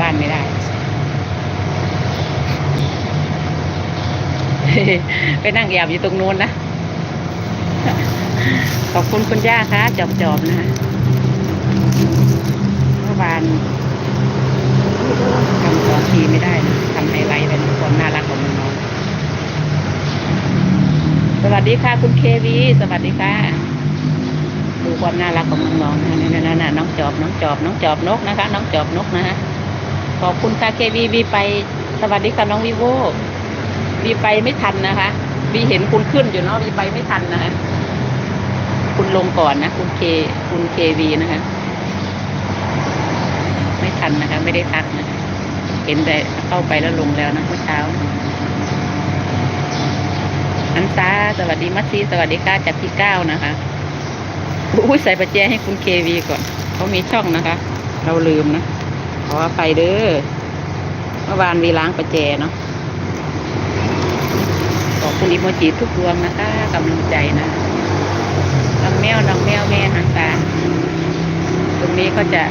บ้านไม่ได้ ไปนั่งแอบอยู่ตรงนู้นนะ ขอบคุณคุณย่าค่ะจอบๆนะคะเมื่อวานทำสองทีไม่ได้นะทำไฮไลท์เป็นความน่ารักของน้องๆสวัสดีค่ะ คุณเควีสวัสดีค่ะดูความน่ารักของน้องๆนะนี่นะนะน้องจอบ น้องจอบ น้องจอบนกนะคะ น้องจอบนกนะฮะ ขอบคุณค่ะเควีวีไปสวัสดีค่ะน้องวิโววีไปไม่ทันนะคะวีเห็นคุณขึ้นอยู่เนาะวีไปไม่ทันนะคะคุณลงก่อนนะ คุณเคคุณเควีนะคะไม่ทันนะคะ ไม่ได้ทักนะะเห็นแต่เข้าไปแล้วลงแล้วนะเมื่อเช้าอันซาสวัสดีมัตซีสวัสดีค่ะจากที่เก้านะคะอุ้ยใส่ประแจให้คุณเควีก่อนเขามีช่องนะคะ เราลืมนะ ขออภัยเด้อเมื่อวานวีล้างประแจเนาะขอบคุณอิโมจิทุกดวงนะคะกำลังใจนะน้องแมวน้องแมวแม่หางตาตรงนี้ก็จะ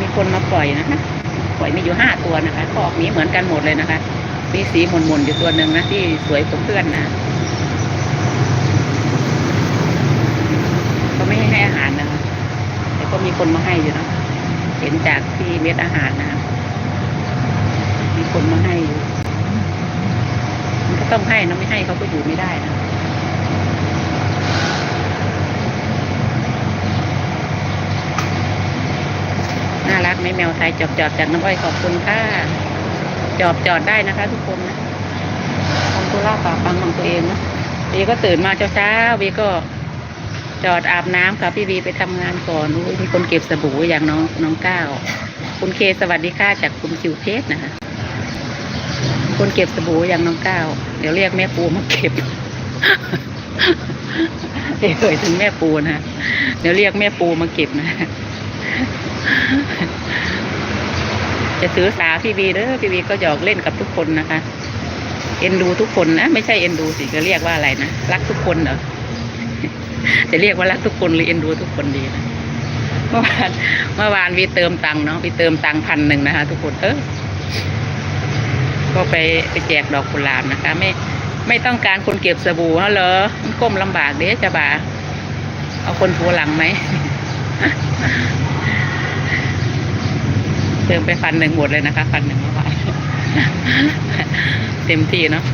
มีคนมาปล่อยนะคะปล่อยมีอยู่ห้าตัวนะคะคอกนี้เหมือนกันหมดเลยนะคะมีสีหม่นๆอยู่ตัวหนึ่งนะที่สวยกว่าเพื่อนนะก็ไม่ให้อาหารนะคะแต่ก็มีคนมาให้อยู่นะ เห็นจากที่เม็ดอาหารนะมีคนมาให้อยู่มันก็ต้องให้นะไม่ให้เขาก็อยู่ไม่ได้นะน่ารักไหมแมวไทยจอบจอบจากน้ำอ้อยขอบคุณค่ะจอบจอดได้นะคะ ทุกคนนะทำธุระป่าปังของตัวเองนะวีก็ตื่นมาเช้าๆวีก็ จอดอาบน้ำค่ะพี่วีไปทำงานก่อนอุ๊ยมีคนเก็บสบู่อย่างน้องน้องก้าวคุณเคสวัสดีค่ะจากคุณคิวเพชรนะคะคนเก็บสบู่อย่างน้องก้าวเดี๋ยวเรียกแม่ปูมาเก็บเอ่ยถึงแม่ปูนะเดี๋ยวเรียกแม่ปูมาเก็บนะ จะถือสาพี่วีเด้อพี่วีก็หยอกเล่นกับทุกคนนะคะ เอ็นดูทุกคนนะไม่ใช่เอ็นดูสิจะเรียกว่าอะไรนะรักทุกคนเหรอ จะเรียกว่ารักทุกคนหรือเอ็นดูทุกคนดีนะเมื่อวานเมื่อวานวีเติมตังค์เนาะวีเติมตังค์พันหนึ่งนะคะทุกคนเออก็ไปไปแจกดอกกุหลาบนะคะ ไม่ไม่ต้องการคนเก็บสบู่เหรอมันก้มลำบากเด้จะบ่า เอาคนถูหลังไหมเติมไปพันหนึ่งหมดเลยนะคะพันหนึ่งเมื่อวานเต็มที่เนาะ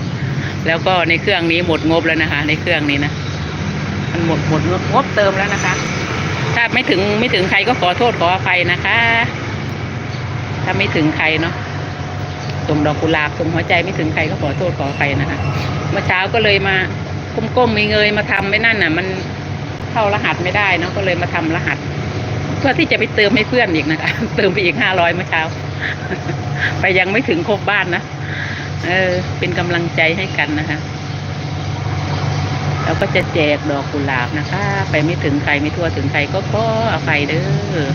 แล้วก็ในเครื่องนี้หมดงบแล้วนะคะ ในเครื่องนี้นะ หมดหมดงบเติมแล้วนะคะ ถ้าไม่ถึงไม่ถึงใครก็ขอโทษขออภัยนะคะ ถ้าไม่ถึงใครเนาะส่งดอกกุหลาบส่งหัวใจไม่ถึงใครก็ขอโทษขออภัยนะคะ เมื่อเช้าก็เลยมาก้มๆมีเงยมาทำไม่นั่นน่ะ มันเข้ารหัสไม่ได้เนาะก็เลยมาทำรหัส เพื่อที่จะไปเติมให้เพื่อนอีกนะคะ เติมไปอีกห้าร้อยเมื่อเช้า ไปยังไม่ถึงครบบ้านนะเออ เป็นกำลังใจให้กันนะคะ แล้วก็จะแจกดอกกุหลาบนะคะ ไปไม่ถึงใครไม่ทั่วถึงใครก็ขออภัยเด้อ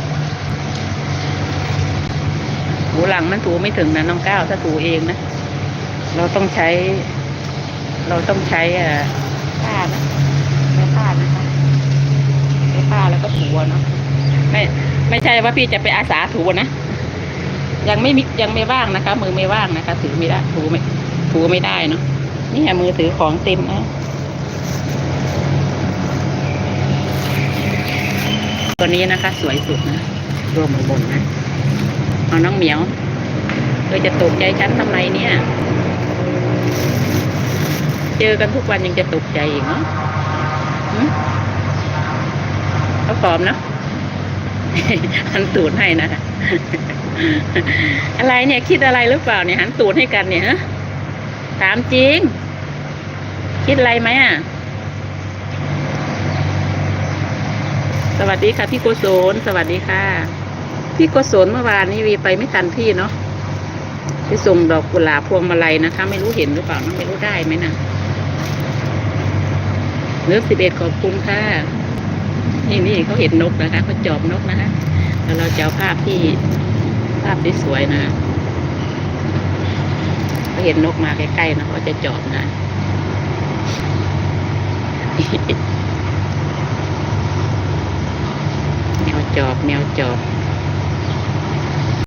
หูหลังมันถูไม่ถึงนะน้องก้าวถ้าถูเองนะ เราต้องใช้ เราต้องใช้อ่าผ้านะไม่ผ้านะคะไม่ผ้าแล้วก็ถูเนาะไม่ไม่ใช่ว่าพี่จะไปอาสาถูนะยังไม่มียังไม่ว่างนะคะ มือไม่ว่างนะคะ ถือไม่ได้ถูไม่ถูไม่ได้เนาะนี่มือถือของเต็มนะ ตัวนี้นะคะ สวยสุดนะรวมบนนะเอาน้องเหมียวเธอจะตกใจฉันทำไมเนี่ย เจอกันทุกวันยังจะตกใจอีกเนาะหึเขาผอมเนาะหันตูดให้นะ อะไรเนี่ยคิดอะไรหรือเปล่าเนี่ยหันตูดให้กันเนี่ยฮะถามจริง คิดอะไรไหมอะ สวัสดีค่ะพี่โกศลสวัสดีค่ะ พี่โกศลเมื่อวานนี้วีไปไม่ทันพี่เนาะไปส่งดอกกุหลาบพวงมาลัยนะคะ ไม่รู้เห็นหรือเปล่านะไม่รู้ได้ไหมนะเลือกสิบเอ็ดขอบคุณค่ะนี่นี่เขาเห็นนกนะคะเขาจอบนกนะคะแล้วเราจะเอาภาพที่ภาพสวยๆนะเขาเห็นนกมาใกล้ๆนะเขาจะจอบนะ แมว จอบแมวจอบ